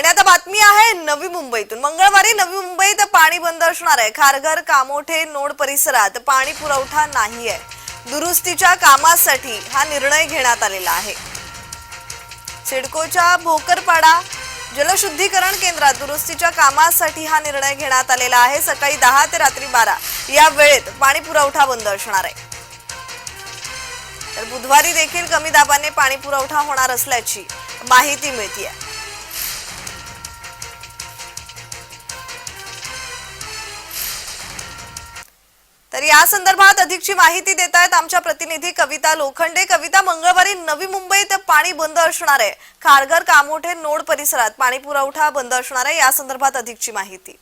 आणि आता बातमी आहे नवी मुंबईतून. मंगळवारी नवी मुंबईत पाणी बंद असणार आहे. खारघर कामोठे नोड परिसरात पाणी पुरवठा नाही आहे दुरुस्तीच्या कामासाठी हा निर्णय घेण्यात आलेला आहे. सिडकोच्या भोकरपाडा जलशुद्धीकरण केंद्रात दुरुस्तीच्या कामासाठी हा निर्णय घेण्यात आलेला आहे. सकाळी दहा ते रात्री बारा या वेळेत पाणी पुरवठा बंद असणार आहे. तर बुधवारी देखील कमी दाबाने पाणी पुरवठा होणार असल्याची माहिती मिळते तर या संदर्भात अधिकची माहिती देत आहेत आमच्या प्रतिनिधी कविता लोखंडे. कविता मंगळवारी नवी मुंबईत पाणी बंद असणार आहे. खारघर कामोठे नोड परिसरात पाणी पुरवठा बंद असणार आहे. या संदर्भात अधिकची माहिती.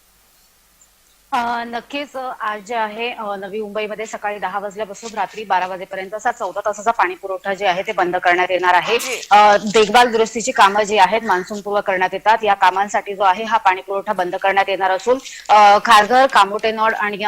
नक्कीच आज जे आहे नवी मुंबईमध्ये सकाळी दहा वाजल्यापासून रात्री बारा वाजेपर्यंत असा चौदा तासाचा पाणी पुरवठा जे आहे ते बंद करण्यात येणार आहे. देखभाल दुरुस्तीची कामं जी आहेत मान्सून पूर्व करण्यात येतात. या कामांसाठी जो आहे हा पाणी पुरवठा बंद करण्यात येणार असून खारघर कामोटेनॉड आणि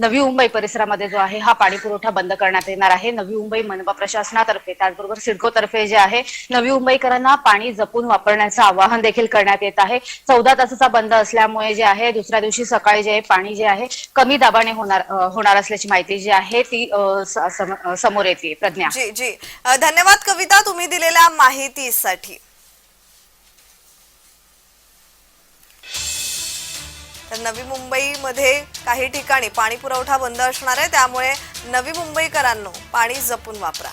नवी मुंबई परिसरामध्ये जो आहे हा पाणी पुरवठा बंद करण्यात येणार आहे. नवी मुंबई मनपा प्रशासनातर्फे त्याचबरोबर सिडकोतर्फे जे आहे नवी मुंबईकरांना पाणी जपून वापरण्याचं आवाहन देखील करण्यात येत आहे. चौदा तासाचा बंद असल्यामुळे जे आहे दुसऱ्या दिवशी सकाळी जे आहे पाणी जे आहे कमी दाबाने होणार होणार असल्याची माहिती जी आहे ती समोर येते. प्रज्ञा. जी जी. धन्यवाद कविता तुम्ही दिलेल्या माहितीसाठी. तर नवी मुंबईमध्ये काही ठिकाणी पाणी पुरवठा बंद असणार आहे. त्यामुळे नवी मुंबईकरांनो पाणी जपून वापरा.